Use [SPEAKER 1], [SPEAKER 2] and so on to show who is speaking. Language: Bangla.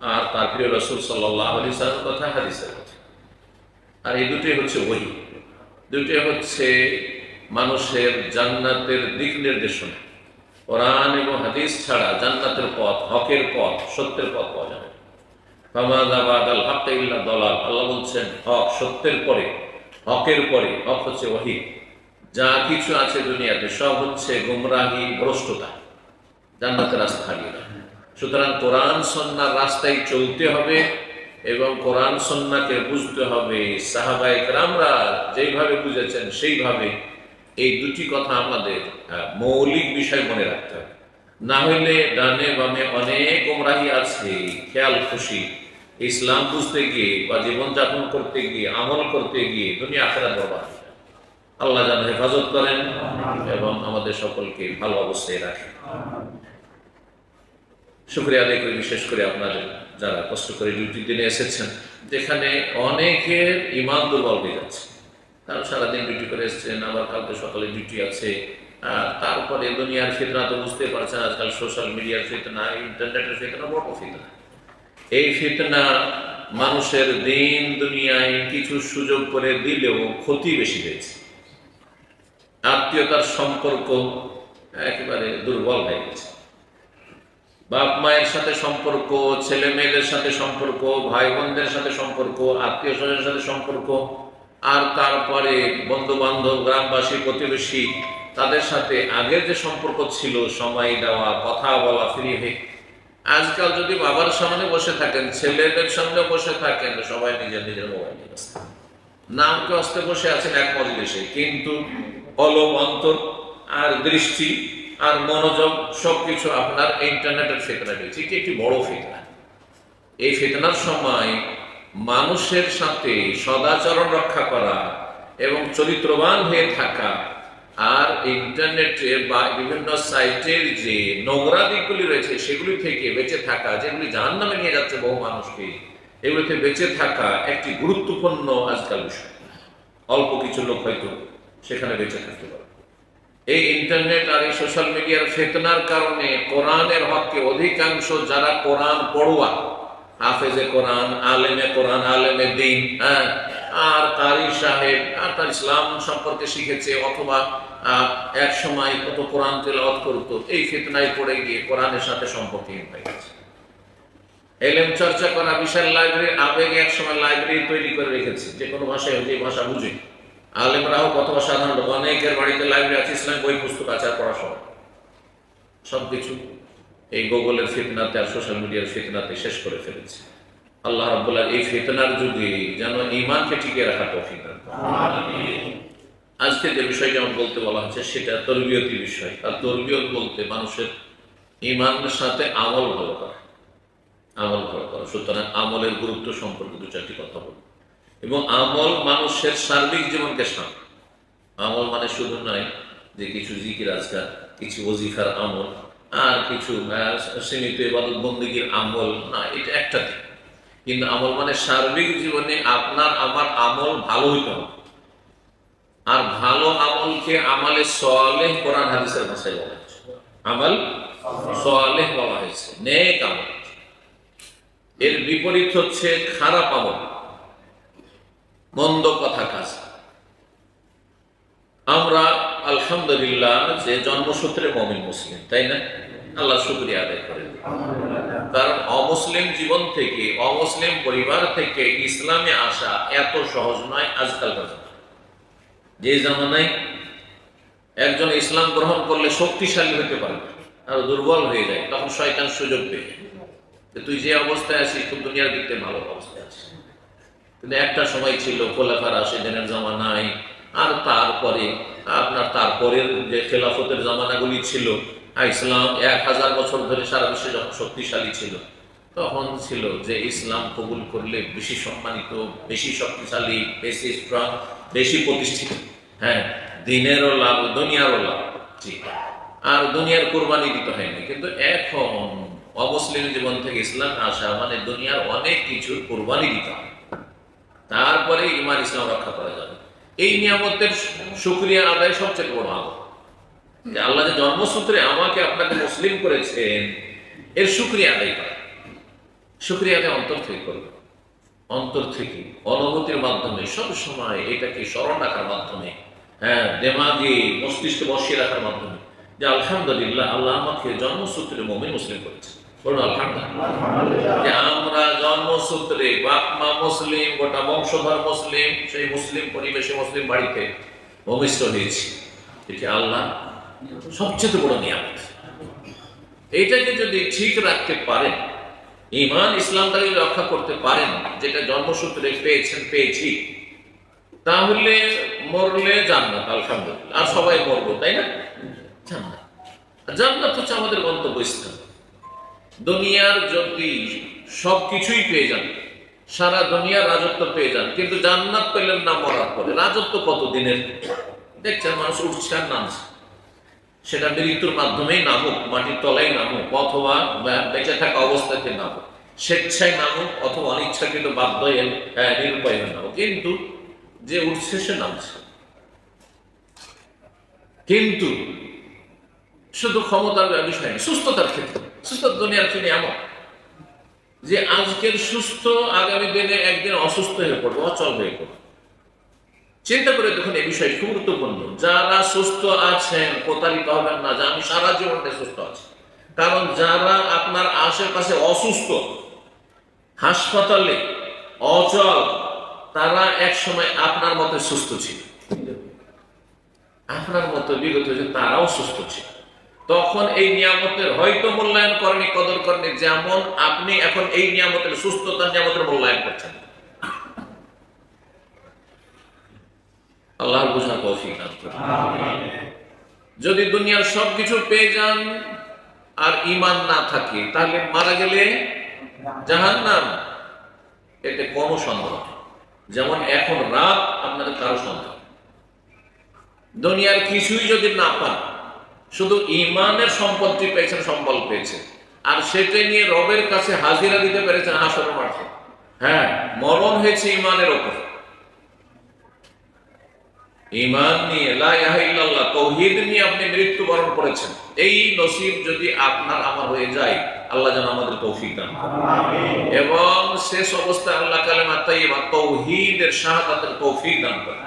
[SPEAKER 1] আর তার প্রিয় রসুল সাল্লাহ আলি সাল্লামের কথা, হাদিসের কথা। আর এই দুটোই হচ্ছে ওই দুটোই হচ্ছে মানুষের জান্নাতের দিক নির্দেশনা। কোরআন এবং হাদিস ছাড়া জান্নাতের পথ, হকের পথ, সত্যের পথ পাওয়া যাবে দলাল। আল্লাহ বলছেন, হক সত্যের পরে, হকের পরে, হক হচ্ছে ওহি। যা কিছু আছে দুনিয়াতে, সব হচ্ছে গুমরাহি, ভ্রষ্টতা। জান্নাতের রাস্তা হারিয়ে সুতরাং কোরআন সন্ন্যার রাস্তায় চলতে হবে এবং কোরআন সন্নাকে বুঝতে হবে। সাহাবায়ক রামরা যেইভাবে বুঝেছেন, সেইভাবে এই দুটি কথা আমাদের মৌলিক বিষয় মনে রাখতে হবে। না হইলে ডানে বামে অনেক গোমরাহি আছে, খেয়াল, খুশি। ইসলাম বুঝতে গিয়ে, বা জীবনযাপন করতে গিয়ে, আমল করতে গিয়ে দুনিয়া আখেরা বরবাদ আল্লাহ যেন হেফাজত করেন এবং আমাদের সকলকে ভালো অবস্থায় রাখেন। শুক্রিয়া আদায় করি, বিশেষ করে আপনাদের যারা কষ্ট করে ডিউটি দিনে এসেছেন, যেখানে অনেকের ইমান দুর্বল হয়ে যাচ্ছে। কারণ সারাদিন ডিউটি করে এসেছেন, আবার কালকে সকালে ডিউটি আছে তারপরে দুনিয়ার ফিতনা তো বুঝতে পারছেন, আজকাল সোশ্যাল মিডিয়ার ফিতনা, ইন্টারনেটের ফিতনা, বড় ফিতনা। এই ফিতনা মানুষের দিন দুনিয়ায় কিছু সুযোগ করে দিলেও ক্ষতি বেশি হয়েছে। আত্মীয়তার সম্পর্ক একেবারে দুর্বল হয়ে গেছে। বাপ মায়ের সাথে সম্পর্ক, ছেলে মেয়েদের সাথে সম্পর্ক, ভাই বোনদের সাথে সম্পর্ক, আত্মীয় স্বজনের সাথে সম্পর্ক, আর তারপরে বন্ধু বান্ধব গ্রামবাসী, প্রতিবেশী, তাদের সাথে আগের যে সম্পর্ক ছিল, সময় দেওয়া, কথা বলা ফ্রি হয়ে। আজকাল যদি বাবার সামনে বসে থাকেন, ছেলেদের সামনে বসে থাকেন সবাই নিজের নিজের মোবাইলে ব্যস্ত। নামকে অস্তে বসে আছেন এক মজলিসে, কিন্তু অলম অন্তর আর দৃষ্টি আর মনোযোগ সবকিছু আপনার ইন্টারনেটের ফেতনা রয়েছে। এটি একটি বড় ফেতনা। এই ফেতনার সময় মানুষের সাথে সদাচরণ রক্ষা করা এবং চরিত্রবান হয়ে থাকা আর ইন্টারনেটে বা বিভিন্ন সাইটের যে নোংরা দিকগুলি রয়েছে সেগুলি থেকে বেঁচে থাকা, যেগুলি জাহান নামে নিয়ে যাচ্ছে বহু মানুষকে, এগুলিতে বেঁচে থাকা একটি গুরুত্বপূর্ণ আজকাল বিষয়। অল্প কিছু লোক হয়তো সেখানে বেঁচে থাকতে পারে। এই ইন্টারনেট আর এই সোশ্যাল মিডিয়ার ফেতনার কারণে কোরআনের হককে অধিকাংশ যারা কোরআন পড়ুয়া, হাফেজে কোরআন, আলেমে কোরআন, আলেমে দিন হ্যাঁ আর কারি সাহেব, আর তার ইসলাম সম্পর্কে শিখেছে অথবা এক সময় কত কোরআন তেলাওয়াত করতো, এই ফিতনায় পড়ে গিয়ে কোরআনের সাথে সম্পর্কহীন হয়ে গেছে। এলেম চর্চা করা বিশাল লাইব্রেরি আবেগে এক সময় লাইব্রেরি তৈরি করে রেখেছে, যে কোনো ভাষায় যে ভাষা বুঝে। আলেমরাও কত সাধারণত অনেকের বাড়িতে লাইব্রেরি আছে ইসলাম বই পুস্তক আছে আর পড়াশোনা সবকিছু এই গুগলের ফিতনাতে আর সোশ্যাল মিডিয়ার ফিতনাতে শেষ করে ফেলেছে। আল্লাহ রাব্বুল্লাহ এই ফিতনার যুগে যেন ইমানকে টিকে রাখা করেন। আজকে যে বিষয়টা আমার বলতে বলা হচ্ছে সেটা তরবিয়তি বিষয়। আর তরবিয়ত বলতে মানুষের ইমানের সাথে আমল ভালো করা। আমল ভালো করা। সুতরাং আমলের গুরুত্ব সম্পর্কে দু চারটি কথা বলব। এবং আমল মানুষের সার্বিক জীবনকে সামনে। আমল মানে শুধু নয় যে কিছু জিকির আজকার কিছু ওজিফার আমল আর কিছু আহ, সীমিত এবাদত বন্দীগীর আমল না এটা একটা দিক। কিন্তু আমল মানে সার্বিক জীবনে আপনার আমার আমল ভালো হইতে হবে আর ভালো আমলকে আমলে সলেহ কোরআন হাদিসের ভাষায় বলা হয়েছে। আমল সলেহ বলা হয়েছে নেক আমল। এর বিপরীত হচ্ছে খারাপ আমল। মন্দ কথা কাজ। আমরা, আলহামদুলিল্লাহ, যে জন্মসূত্রে মমিন মুসলিম, তাই না? আল্লাহ শুক্রিয়া আদায় করেন। কারণ অমুসলিম জীবন থেকে, অমুসলিম পরিবার থেকে ইসলামে আসা এত সহজ নয় আজকালকার। যে জামানায় একজন ইসলাম গ্রহণ করলে শক্তিশালী হতে পারে, আর দুর্বল হয়ে যায়, তখন শয়তান সুযোগ পেয়ে তুই যে অবস্থায় আছিস, তুই দুনিয়ার দিক থেকে ভালো অবস্থায় আছিস। কিন্তু একটা সময় ছিল খোলাফার রাশেদিনের জামানায়, আর তারপরে আপনার তারপরের যে খেলাফতের জামানাগুলি ছিল ইসলাম এক হাজার বছর ধরে সারা বিশ্বে যখন শক্তিশালী ছিল, তখন ছিল যে ইসলাম কবুল করলে বেশি সম্মানিত, বেশি শক্তিশালী, বেশি স্ট্রং বেশি প্রতিষ্ঠিত। হ্যাঁ দিনেরও লাভ, দুনিয়ারও লাভ, জি। আর দুনিয়ার কোরবানি দিতে হয়নি, কিন্তু এখন অমুসলিম জীবন থেকে ইসলাম আসা মানে দুনিয়ার অনেক কিছু কোরবানি দিতে হয় তারপরে ইমান ইসলাম রক্ষা করা যাবে। এই নিয়ামতের শুক্রিয়া আদায় সবচেয়ে বড় আমল যে আল্লাহ যে জন্মসূত্রে আমাকে আপনাকে মুসলিম করেছেন, এর শুক্রিয়া আদায় করা। শুক্রিয়াকে অন্তর থেকে করবে অন্তর থেকে অনুভূতির মাধ্যমে সব সময় এটাকে স্মরণ রাখার মাধ্যমে হ্যাঁ দেমাগে, মস্তিষ্কে বসিয়ে রাখার মাধ্যমে যে আলহামদুলিল্লাহ আল্লাহ আমাকে জন্মসূত্রে মমিন মুসলিম করেছে বলুন, আলহামদুলিল্লাহ। আমরা জন্মসূত্রে বাপ মা মুসলিম, গোটা বংশধর মুসলিম, সেই মুসলিম পরিবেশে মুসলিম বাড়িতে ভূমিষ্ঠ হয়েছি। এটি আল্লাহ? সবচেয়ে বড় নিয়ামত। এইটাকে যদি ঠিক রাখতে পারেন ইমান ইসলামটাকে রক্ষা করতে পারেন, যেটা জন্মসূত্রে পেয়েছেন, পেয়েছি, তাহলে মরলে জান্নাত, আলহামদুলিল্লাহ। আর সবাই মরবো, তাই না? জান্নাত। জান্নাত হচ্ছে আমাদের গন্তব্যস্থান। দুনিয়ার যদি সব কিছুই পেয়ে যান, সারা দুনিয়ার রাজত্ব পেয়ে যান, কিন্তু জান্নাত পেলেন না, মরার পরে। রাজত্ব কত দিনের দেখছেন মানুষ উঠছে আর নামছে। সেটা মৃত্যুর মাধ্যমেই নামুক, মাটির তলায় নামুক, অথবা বেঁচে থাকা অবস্থাতে নামুক। স্বেচ্ছায় নামুক, অথবা অনিচ্ছাকৃত বাধ্য হয়ে নিরুপায় হয়ে নামুক। কিন্তু যে উঠছে, সে নামছে। কিন্তু শুধু ক্ষমতার বিষয় না সুস্থতার ক্ষেত্রে। সুস্থ দুনিয়ার তিনি এমন। যে আজকের সুস্থ, আগামী দিনে একদিন অসুস্থ হয়ে পড়বে, অচল হয়ে পড়বে। চিন্তা করে দেখুন এই বিষয় খুব গুরুত্বপূর্ণ। যারা সুস্থ আছেন, প্রতারিত হবেন না, যে আমি সারা জীবনটা সুস্থ আছি। কারণ যারা আপনার আশেপাশে অসুস্থ, হাসপাতালে অচল, তারা এক সময় আপনার মতো সুস্থ ছিল। আপনার মতো বিগত যে তারাও সুস্থ ছিল। তখন এই নিয়ামতের হয়তো মূল্যায়ন করেনি কদর করেনি যেমন আপনি এখন এই নিয়ামতের সুস্থতা নিয়ামতের মূল্যায়ন করছেন। আল্লাহ দান করুন। যদি দুনিয়ার সবকিছু পেয়ে যান আর ইমান না থাকে তাহলে মারা গেলে জাহান্নাম। এতে কোনো সন্দেহ যেমন এখন রাত আপনাদের কারও সন্দেহ। দুনিয়ার কিছুই যদি না পান শুধু ইমানের সম্পত্তি পেয়েছেন সম্বল পেয়েছেন। আর সেটা নিয়ে রবের কাছে হাজিরা দিতে পেরেছেন হাসর মাঠে। হ্যাঁ মরণ হয়েছে ইমানের ওপর। ইমান নিয়ে তৌহিদ নিয়ে আপনি মৃত্যুবরণ করেছেন। এই নসিব যদি আপনার আমার হয়ে যায় আল্লাহ যেন আমাদের তৌফিক দান এবং শেষ অবস্থায় আল্লাহ কালেমা তাইয়্যিবা তৌহিদের শাহাদাতের তৌফিক দান করেন।